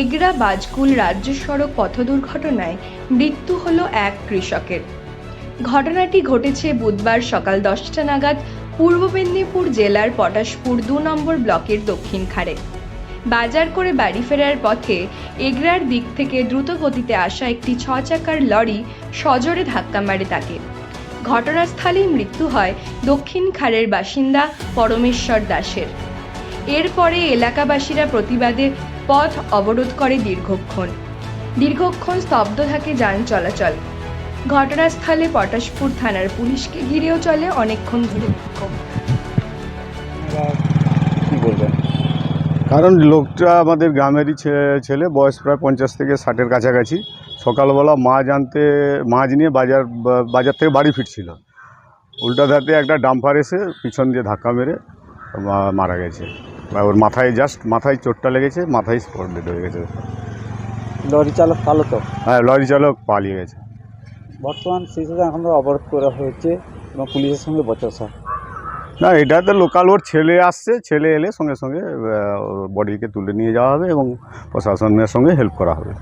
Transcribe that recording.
এগরা বাজকুল রাজ্য সড়ক পথ দুর্ঘটনায় মৃত্যু হল এক কৃষকের। ঘটনাটি ঘটেছে বুধবার সকাল দশটা নাগাদ পূর্ব মেদিনীপুর জেলার পটাশপুর দু নম্বর ব্লকের দক্ষিণ খাড়ে। বাজার করে বাড়ি ফেরার পথে এগরার দিক থেকে দ্রুত গতিতে আসা একটি ছ চাকার লরি সজোরে ধাক্কা মারে তাকে। ঘটনাস্থলেই মৃত্যু হয় দক্ষিণ খাড়ের বাসিন্দা পরমেশ্বর দাসের। এরপরে এলাকাবাসীরা প্রতিবাদে পথ অবরোধ করে দীর্ঘক্ষণ। দীর্ঘক্ষণ স্তব্ধ থাকে যান চলাচল। ঘটনাস্থলে পটাশপুর থানার পুলিশকে ঘিরেও চলে অনেকক্ষণ ধরে বিক্ষোভ। কি বলবেন? কারণ লোকটা আমাদের গ্রামেরই ছে- ছেলে বয়স প্রায় পঞ্চাশ থেকে ষাটের কাছাকাছি। সকালবেলা মাছ আনতে মাছ নিয়ে বাজার বাজার থেকে বাড়ি ফিরছিল। উল্টা ধাতে একটা ডাম্পার এসে পিছন দিয়ে ধাক্কা মেরে মারা গেছে। ওর মাথায় জাস্ট মাথায় চোটটা লেগেছে মাথায় স্পট ডেড হয়ে গেছে। লরি চালক পালো তো? হ্যাঁ লরি চালক পালিয়ে গেছে। বর্তমান সিচুয়েশন এখন তো অবরোধ করা হয়েছে এবং পুলিশের সঙ্গে বচসা। না এটা তো লোকাল ওর ছেলে আসছে ছেলে এলে সঙ্গে সঙ্গে বডিকে তুলে নিয়ে যাওয়া হবে এবং প্রশাসনের সঙ্গে হেল্প করা হবে।